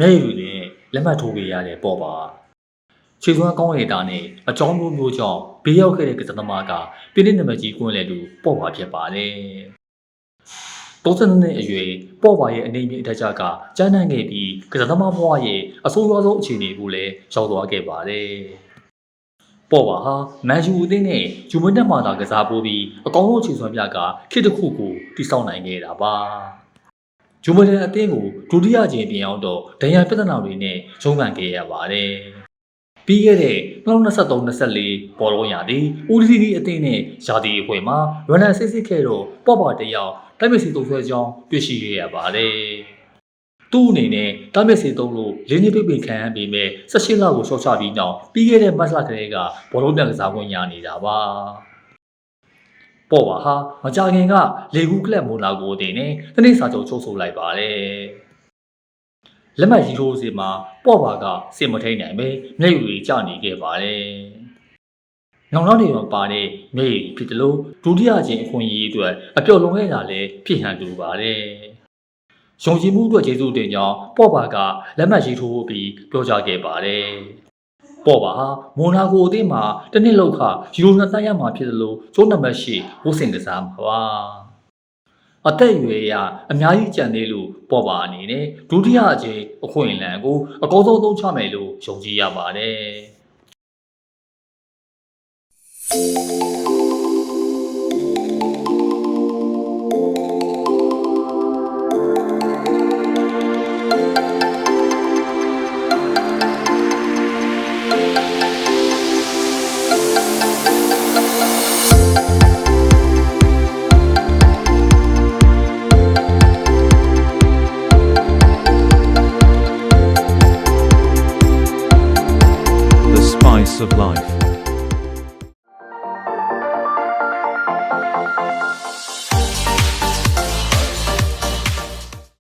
မျက်ရည်တွေနဲ့လက်မှတ်ထိုးပေးရတဲ့ပေါ့ပါခြေစွမ်းကောင်းရတာနဲ့အကြောင်းမျိုးမျိုးကြောင့်ဘေးရောက်ခဲ့တဲ့ကစားသမားကပြင်းတဲ့နံပါတ်ကြီးကွင်းလေသူပေါ့ပါဖြစ်ပါတယ်32နှစ်အရွယ်ပေါ့ပါရဲ့အနေမြင့်အထက်ချကကျန်းနိုင်ခဲ့ပြီးကစားသမားဘဝရဲ့အဆိုးရွားဆုံးအခြေအနေကိုလည်းရောက်သွားခဲ့ပါတယ်ပေါ့ပါဟာမန်ယူအသင်းနဲ့ဂျူမန်တက်မှာသာကစားပိုးပြီးအကောင်ဆုံးခြေစွမ်းပြကခေတ်တစ်ခုကိုတိစောက်နိုင်ခဲ့တာပါ ဂျူမန်အသင်းကိုဒုတိယကြိမ်ပြင်အောင်တော့ဒဏ်ရာပြဿနာတွေနဲ့ရုန်းကန်ခဲ့ရပါတယ်ပြီးခဲ့တဲ့2023-24ဘောလုံးရာသီဦးဒီဒီအသင်းနဲ့ရာသီအဖွဲ့မှာရန်နန်စစ်စစ်ခဲ့တော့ပေါ့ပါတယောက်တိုက်မစီတုံးဆွဲကြောင်းတွေ့ရှိခဲ့ရပါတယ်သူ့အနေနဲ့တားမျက်စီသုံးလို့လင်းနေပိတ်ပင်ခံရပြီးမဲ့16လကိုရှော့ချပြီးနောက်ပြီးခဲ့တဲ့မတ်လကလေးကဘောလုံးပြန်ကစားခွင့်ရနေတာပါ ပေါ့ပါဟာမကြခင်ကလေကူးကလပ်မိုနာကိုအတင်းနဲ့တနေ့စာချုပ်ချုပ်ဆိုလိုက်ပါတယ်လက်မှတ်ရေးထိုးစီမှာပေါ့ပါကစင်မထိန်နိုင်ပဲမျက်ရည်တွေကျနေခဲ့ပါတယ်နောင်နောက်နေမှာပါတဲ့မျက်ရည်ဖြစ်တယ်လို့ဒုတိယကျင်းအခွင့်အရေးအတွက်အပျော်လွန်ခဲ့တာလည်းဖြစ်ဟန်တူပါတယ်။ယုံကြည်မှုအတွက်ကျေးဇူးတင်ကြောင်းပေါ့ပါကလက်မှတ်ရေးထိုးပြီးပြောကြားခဲ့ပါတယ်။ ပေါ့ပါဟာမိုနာကိုအသင်းမှာတစ်နှစ်လောက်ခယူရိုနှစ်သန်းရမှာဖြစ်တယ်လို့ကျိုးနံပါတ်၈ဝတ်ဆင်ကစားမှာပါ။အသက်အရွယ်အရအများကြီးကြံသေးလို့ပေါ့ပါအနေနဲ့ဒုတိယအကြိမ်အခွင့်အလမ်းကိုအကောဆုံးသုံးချမယ်လို့ယုံကြည်ရပါတယ်။ of life.